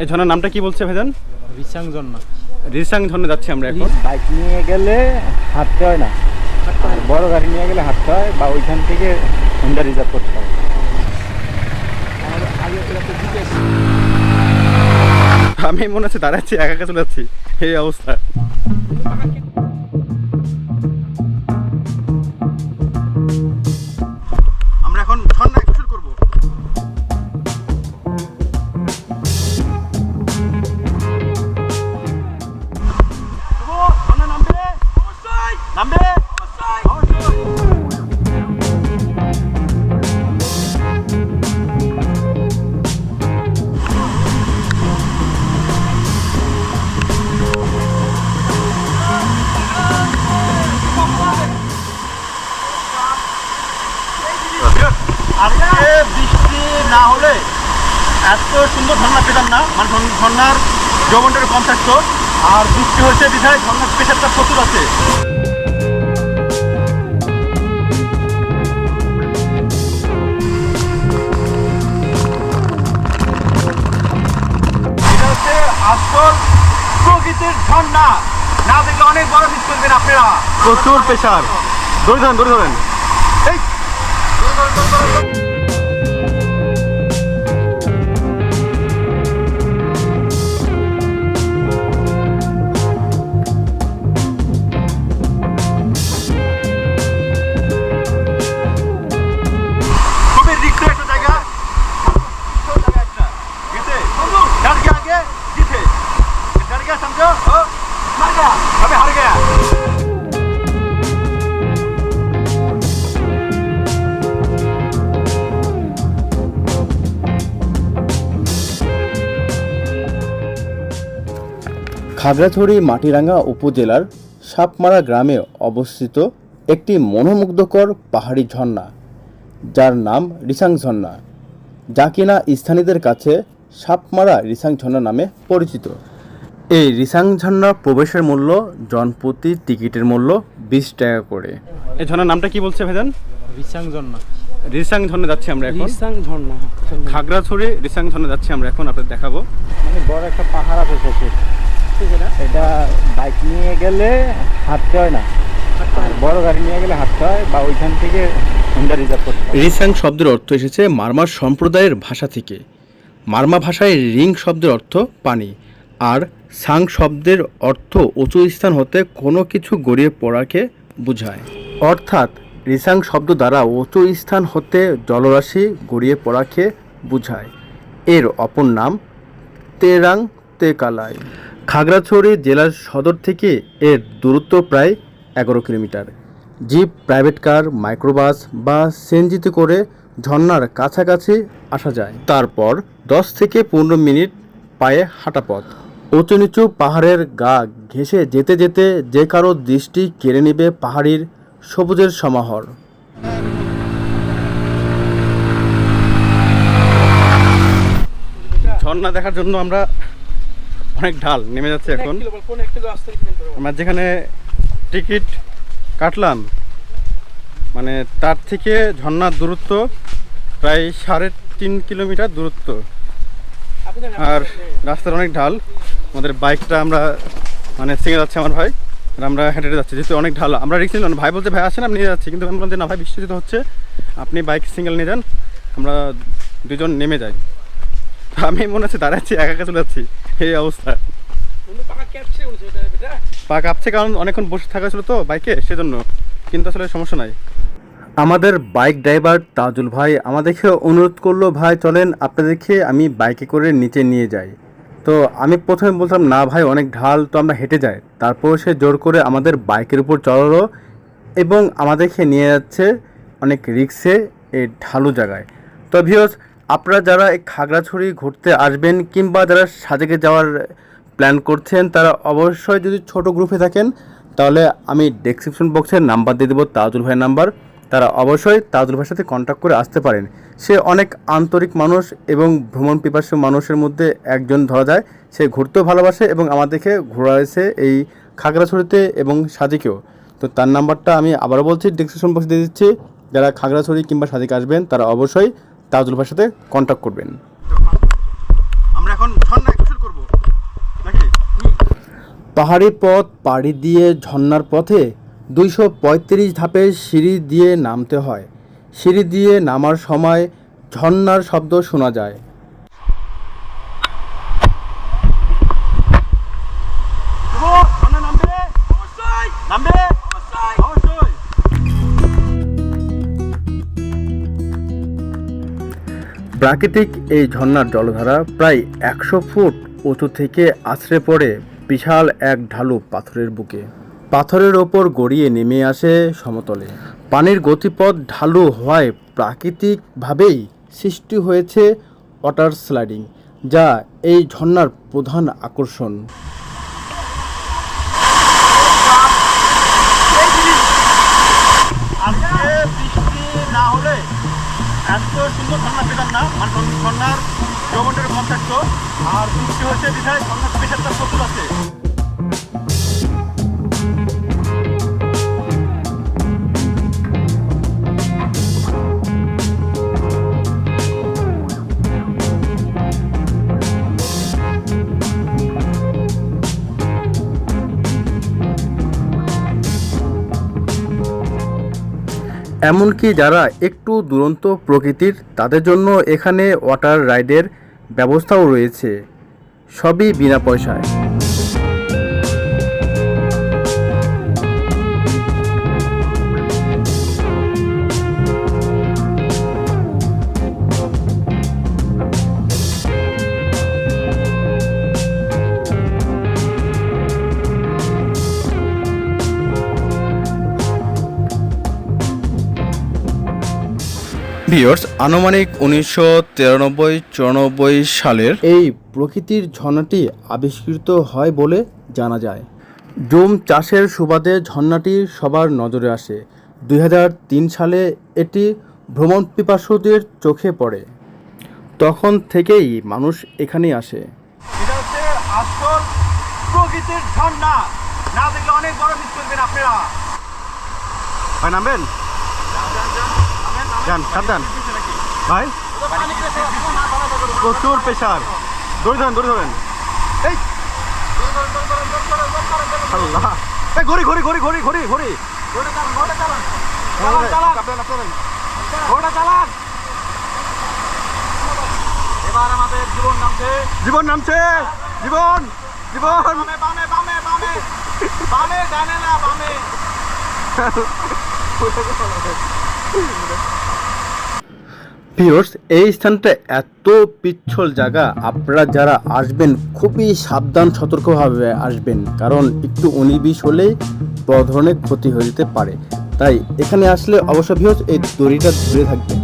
এই ঝর্ণার নামটা কি বলছে ভাইজান? রিসাং ঝর্ণা। রিসাং ঝর্ণা যাচ্ছি আমরা এখন। বাইক নিয়ে গেলে হাঁটতে হয় না। আর বড় গাড়ি নিয়ে গেলে হাঁটতে হয় বা ওইখান থেকে হোন্ডা রিজার্ভ করতে হয়। আমি মনে হচ্ছে দাঁড়াচ্ছি একা একা চলে যাচ্ছি। এই অবস্থা। আজকে বৃষ্টি না হলে এত সুন্দর ঝর্ণা পেতাম না। মানে ঝর্ণার যৌবনটা কম থাকতো আর বৃষ্টি হচ্ছে বিধায় ঝর্ণার প্রেশারটা প্রচুর আছে। আসল প্রকৃতির ঝর্ণা। না দেখলে অনেক বড় মিস করবেন আপনারা। প্রচুর প্রেশার ধরে ধরেন ধরে ধরেন খুবই খাগড়াছড়ি মাটিরাঙ্গা উপজেলার সাপমারা গ্রামে অবস্থিত একটি মনোমুগ্ধকর পাহাড়ি ঝর্ণা যার নাম রিসাং ঝর্ণা যা কিনা স্থানীয়দের কাছে সাপমারা রিসাং ঝর্ণা নামে পরিচিত। এই রিসাং ঝর্ণা প্রবেশের মূল্য জনপ্রতি টিকিটের মূল্য বিশ টাকা করে। এই ঝর্ণার নামটা কি বলছে ভাইজান? রিসাং ঝর্ণা। রিসাং ঝর্ণা যাচ্ছি আমরা এখন। রিসাং ঝর্ণা। খাগড়াছড়ি রিসাং ঝর্ণা যাচ্ছি আমরা এখন আপনাদের দেখাবো। মানে বড় একটা পাহাড় আছে এটা বাইক নিয়ে গেলে হাঁটতে হয় না। আর বড় গাড়ি নিয়ে গেলে হাঁটতে হয় বা ওইখান থেকে হোন্ডা রিজার্ভ করতে রিসাং শব্দের অর্থ এসেছে মারমা সম্প্রদায়ের ভাষা থেকে। মারমা ভাষায় রিং শব্দের অর্থ পানি। আর সাং শব্দের অর্থ উঁচু স্থান হতে কোনো কিছু গড়িয়ে পড়াকে বোঝায়। অর্থাৎ রিসাং শব্দ দ্বারা উঁচু স্থান হতে জলরাশি গড়িয়ে পড়াকে বোঝায়। এর অপর নাম তেরাং তেকালাই। খাগড়াছড়ি জেলার সদর থেকে এর দূরত্ব প্রায় এগারো kilometre. Jeep, private car, microbus বা সেনজিতে করে ঝর্ণার কাছাকাছি আসা যায়। তারপর দশ থেকে পনেরো মিনিট পায়ে হাঁটা পথ। উঁচু নিচু পাহাড়ের গা ঘেঁষে যেতে যেতে যে কারও দৃষ্টি কেড়ে নেবে পাহাড়ির সবুজের সমাহার। ঝর্ণা দেখার জন্য আমরা অনেক ঢাল নেমে যাচ্ছে এখন। আমরা যেখানে টিকিট কাটলাম মানে তার থেকে ঝর্ণার দূরত্ব প্রায় সাড়ে তিন কিলোমিটার দূরত্ব। আর রাস্তার অনেক ঢাল। আমাদের বাইকটা আমরা মানে সিঙ্গে যাচ্ছে আমার ভাই আর আমরা হেঁটে যাচ্ছি যেহেতু অনেক ঢাল। আমরা রিক্স নিলাম ভাই বলছে ভাই আসেন আমি নিয়ে যাচ্ছি। কিন্তু আমি বললাম যে না ভাই বৃষ্টিতে হচ্ছে আপনি বাইক সিঙ্গেল নিয়ে যান আমরা দুজন নেমে যাই। আমি মনে হচ্ছে দাঁড়াচ্ছি একা একা চলে যাচ্ছি। এই অবস্থা। পা কাঁপছে কারণ অনেকক্ষণ বসে থাকা ছিল তো বাইকে সেজন্য। কিন্তু আসলে সমস্যা নাই। আমাদের বাইক ড্রাইভার তাজুল ভাই আমাদেরকে অনুরোধ করল ভাই চলেন আপনাদেরকে আমি বাইকে করে নিচে নিয়ে যাই। তো আমি প্রথমে বলতাম না ভাই অনেক ঢাল তো আমরা হেঁটে যাই। তারপর সে জোর করে আমাদের বাইকের উপর চড়ালো এবং আমাদেরকে নিয়ে যাচ্ছে অনেক রিক্সে এই ঢালু জায়গায়। তো ভিওস আপনারা যারা এই খাগড়াছড়ি ঘুরতে আসবেন কিংবা যারা সাজেকে যাওয়ার প্ল্যান করছেন, তারা অবশ্যই যদি ছোট গ্রুপে থাকেন, তাহলে আমি ডেসক্রিপশন বক্সের নাম্বার দিয়ে দেবো তাজুল ভাইয়ের নাম্বার তারা অবশ্যই তাজুল ভাইয়ের সাথে কন্ট্যাক্ট করে আসতে পারেন। সে অনেক আন্তরিক মানুষ এবং ভ্রমণ পিপাসু মানুষের মধ্যে একজন ধরা যায়। সে ঘুরতেও ভালোবাসে এবং আমাদেরকে ঘোরাইছে এই খাগড়াছড়িতে এবং সাজেকেও। তো তার নাম্বারটা আমি আবারও বলছি ডেসক্রিপশন বক্সে দিয়ে দিচ্ছি। যারা খাগড়াছড়ি কিংবা সাজেকে আসবেন, তারা অবশ্যই তাজুল ভাইয়ের সাথে কন্ট্যাক্ট করবেন। আমরা এখন ঝর্ণা করব। পাহাড়ি পথ পাড়ি দিয়ে ঝর্ণার পথে দুইশো পঁয়ত্রিশ ধাপে সিঁড়ি দিয়ে নামতে হয়। সিঁড়ি দিয়ে নামার সময় ঝর্ণার শব্দ শোনা যায়। প্রাকৃতিক এই ঝর্ণার জলধারা প্রায় একশো ফুট উঁচু থেকে আছড়ে পড়ে বিশাল এক ঢালু পাথরের বুকে। পাথরের ওপর গড়িয়ে নেমে আসে সমতলে। পানির গতিপথ ঢালু হওয়ায় প্রাকৃতিকভাবেই সৃষ্টি হয়েছে ওয়াটার স্লাইডিং, যা এই ঝর্ণার প্রধান আকর্ষণ। এমনকি যারা একটু দুরন্ত প্রকৃতির তাদের জন্য এখানে ওয়াটার রাইডের ব্যবস্থাও রয়েছে। সবই বিনা পয়সায়। ভিওর্স আনুমানিক উনিশশো তিরানব্বই চুরানব্বই সালের এই প্রকৃতির ঝর্ণাটি আবিষ্কৃত হয় বলে জানা যায়। জুম চাষের সুবাদে ঝর্ণাটি সবার নজরে আসে। দুই হাজার তিন সালে এটি ভ্রমণ পিপাসুদের চোখে পড়ে। তখন থেকেই মানুষ এখানেই আসে। এটা হচ্ছে আসল প্রকৃতির ঝর্ণা। না দেখলে অনেক বড় মিস করবেন আপনারা। নামবেন? যান সাবধান। ভাই প্রচুর প্রেশার। দৌড়ে ধরেন দৌড়ে ধরেন এই। আল্লাহ। এই ঘড়ি ঘড়ি ঘড়ি ঘড়ি ঘড়ি ঘড়ি। জীবন নামছে। জীবন জীবন বামে। ভিউয়ার্স, এই স্থানটা এত পিচ্ছল জায়গা। আপনারা যারা আসবেন, খুবই সাবধান, সতর্কভাবে আসবেন। কারণ একটু অনিবিষ হলেই বড় ধরনের ক্ষতি হয়ে যেতে পারে। তাই এখানে আসলে অবশ্য ভিউয়ার্স, এই দড়িটা দূরে থাকবে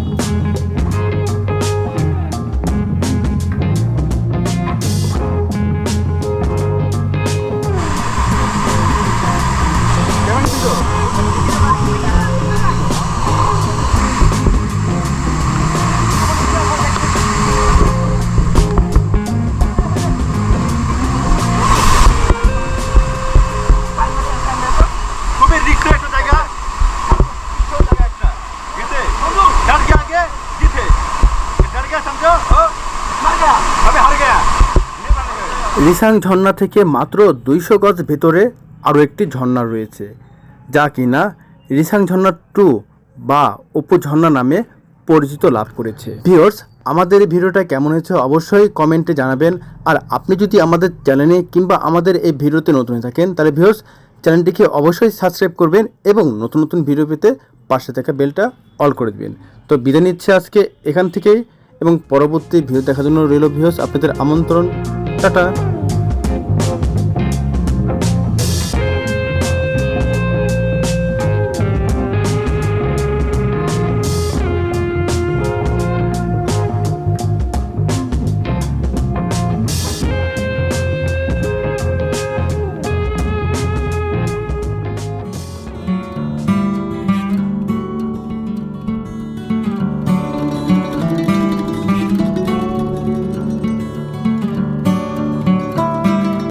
লিসাং ঝর্ণা থেকে মাত্র দুইশো গজ ভেতরে আরও একটি ঝর্ণা রয়েছে, যা কিনা রিসাং ঝর্ণা টু বা অপু ঝর্ণা নামে পরিচিত লাভ করেছে। ভিওর্স আমাদের এই ভিডিওটা কেমন হয়েছে অবশ্যই কমেন্টে জানাবেন। আর আপনি যদি আমাদের চ্যানেলে কিংবা আমাদের এই ভিডিওতে নতুন থাকেন, তাহলে ভিওর্স চ্যানেলটিকে অবশ্যই সাবস্ক্রাইব করবেন এবং নতুন নতুন ভিডিও পেতে পাশে থাকা বেলটা অল করে দেবেন। তো বিদায় নিচ্ছে আজকে এখান থেকেই এবং পরবর্তী ভিডিও দেখার জন্য রইল ভিওস আপনাদের আমন্ত্রণ। টাটা!